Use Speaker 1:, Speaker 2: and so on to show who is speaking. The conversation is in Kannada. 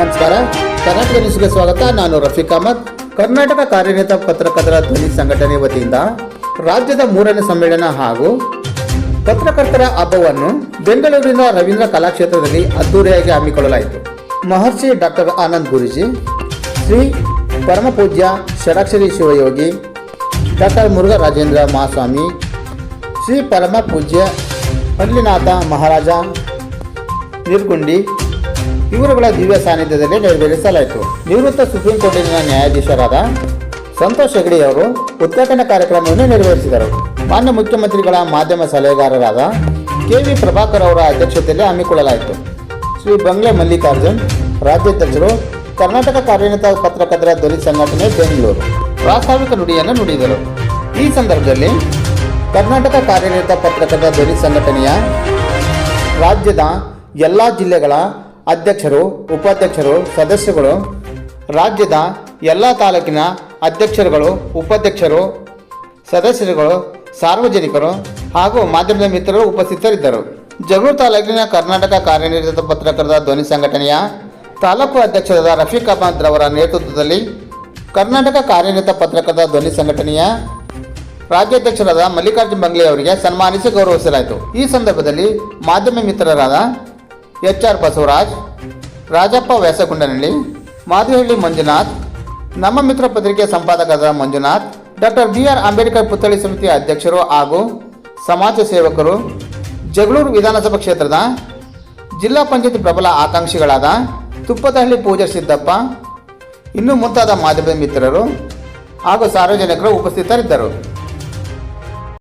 Speaker 1: ನಮಸ್ಕಾರ. ಕರ್ನಾಟಕ ನ್ಯೂಸ್ಗೆ ಸ್ವಾಗತ. ನಾನು ರಫೀಕ್ ಅಹಮದ್. ಕರ್ನಾಟಕ ಕಾರ್ಯನಿರತ ಪತ್ರಕರ್ತರ ಧ್ವನಿ ಸಂಘಟನೆ ವತಿಯಿಂದ ರಾಜ್ಯದ ಮೂರನೇ ಸಮ್ಮೇಳನ ಹಾಗೂ ಪತ್ರಕರ್ತರ ಹಬ್ಬವನ್ನು ಬೆಂಗಳೂರಿನ ರವೀಂದ್ರ ಕಲಾಕ್ಷೇತ್ರದಲ್ಲಿ ಅದ್ದೂರಿಯಾಗಿ ಹಮ್ಮಿಕೊಳ್ಳಲಾಯಿತು. ಮಹರ್ಷಿ ಡಾಕ್ಟರ್ ಆನಂದ್ ಗುರುಜಿ, ಶ್ರೀ ಪರಮಪೂಜ್ಯ ಷಡಾಕ್ಷರಿ ಶಿವಯೋಗಿ, ಡಾಕ್ಟರ್ ಮುರುಘರಾಜೇಂದ್ರ ಮಹಾಸ್ವಾಮಿ, ಶ್ರೀ ಪರಮ ಪೂಜ್ಯ ಪಲ್ಲಿನಾಥ ಮಹಾರಾಜ ನಿರ್ಗುಂಡಿ ಇವರುಗಳ ದಿವ್ಯ ಸಾನ್ನಿಧ್ಯದಲ್ಲಿ ನೆರವೇರಿಸಲಾಯಿತು ನಿವೃತ್ತ ಸುಪ್ರೀಂ ಕೋರ್ಟಿನ ನ್ಯಾಯಾಧೀಶರಾದ ಸಂತೋಷ್ ಹೆಗಡೆ ಅವರು ಉದ್ಘಾಟನಾ ಕಾರ್ಯಕ್ರಮವನ್ನು ನೆರವೇರಿಸಿದರು. ಮಾನ್ಯ ಮುಖ್ಯಮಂತ್ರಿಗಳ ಮಾಧ್ಯಮ ಸಲಹೆಗಾರರಾದ ಕೆ ವಿ ಪ್ರಭಾಕರ್ ಅವರ ಅಧ್ಯಕ್ಷತೆಯಲ್ಲಿ ಹಮ್ಮಿಕೊಳ್ಳಲಾಯಿತು. ಶ್ರೀ ಬಂಗ್ಲೆ ಮಲ್ಲಿಕಾರ್ಜುನ್ ರಾಜ್ಯಾಧ್ಯಕ್ಷರು ಕರ್ನಾಟಕ ಕಾರ್ಯನಿರತ ಪತ್ರಕರ್ತರ ಧ್ವನಿ ಸಂಘಟನೆ ಬೆಂಗಳೂರು. ಪ್ರಾಸ್ತಾವಿಕ ನುಡಿಯನ್ನು ನುಡಿದರು. ಈ ಸಂದರ್ಭದಲ್ಲಿ ಕರ್ನಾಟಕ ಕಾರ್ಯನಿರತ ಪತ್ರಕರ್ತರ ಧ್ವನಿ ಸಂಘಟನೆಯ ರಾಜ್ಯದ ಎಲ್ಲ ಜಿಲ್ಲೆಗಳ ಅಧ್ಯಕ್ಷರು, ಉಪಾಧ್ಯಕ್ಷರು, ಸದಸ್ಯಗಳು, ರಾಜ್ಯದ ಎಲ್ಲ ತಾಲೂಕಿನ ಅಧ್ಯಕ್ಷರುಗಳು, ಉಪಾಧ್ಯಕ್ಷರು, ಸದಸ್ಯರುಗಳು, ಸಾರ್ವಜನಿಕರು ಹಾಗೂ ಮಾಧ್ಯಮದ ಮಿತ್ರರು ಉಪಸ್ಥಿತರಿದ್ದರು. ಜಗಳೂರು ತಾಲೂಕಿನ ಕರ್ನಾಟಕ ಕಾರ್ಯನಿರತ ಪತ್ರಕರ್ತರ ಧ್ವನಿ ಸಂಘಟನೆಯ ತಾಲೂಕು ಅಧ್ಯಕ್ಷರಾದ ರಫೀಕ್ ಅಹಮದ್ ರವರ ನೇತೃತ್ವದಲ್ಲಿ ಕರ್ನಾಟಕ ಕಾರ್ಯನಿರತ ಪತ್ರಕರ್ತರ ಧ್ವನಿ ಸಂಘಟನೆಯ ರಾಜ್ಯಾಧ್ಯಕ್ಷರಾದ ಮಲ್ಲಿಕಾರ್ಜುನ್ ಬಂಗ್ಲೆ ಅವರಿಗೆ ಸನ್ಮಾನಿಸಿ ಗೌರವಿಸಲಾಯಿತು. ಈ ಸಂದರ್ಭದಲ್ಲಿ ಮಾಧ್ಯಮ ಮಿತ್ರರಾದ ಎಚ್ ಆರ್ ಬಸವರಾಜ್, ರಾಜಪ್ಪ ವ್ಯಾಸಗುಂಡನಹಳ್ಳಿ ಮಾದಿಹಳ್ಳಿ ಮಂಜುನಾಥ್, ನಮ್ಮ ಮಿತ್ರ ಪತ್ರಿಕೆ ಸಂಪಾದಕರಾದ Manjunath, doctor B R Ambedkar ಪುತ್ಥಳಿ ಸಮಿತಿಯ ಅಧ್ಯಕ್ಷರು ಹಾಗೂ ಸಮಾಜ ಸೇವಕರು, ಜಗಳೂರು ವಿಧಾನಸಭಾ ಕ್ಷೇತ್ರದ ಜಿಲ್ಲಾ ಪಂಚಾಯತ್ ಪ್ರಬಲ ಆಕಾಂಕ್ಷಿಗಳಾದ ತುಪ್ಪದಹಳ್ಳಿ ಪೂಜಾರ್ ಸಿದ್ದಪ್ಪ, ಇನ್ನೂ ಮುಂತಾದ ಮಾಧ್ಯಮದ ಮಿತ್ರರು ಹಾಗೂ ಸಾರ್ವಜನಿಕರು ಉಪಸ್ಥಿತರಿದ್ದರು.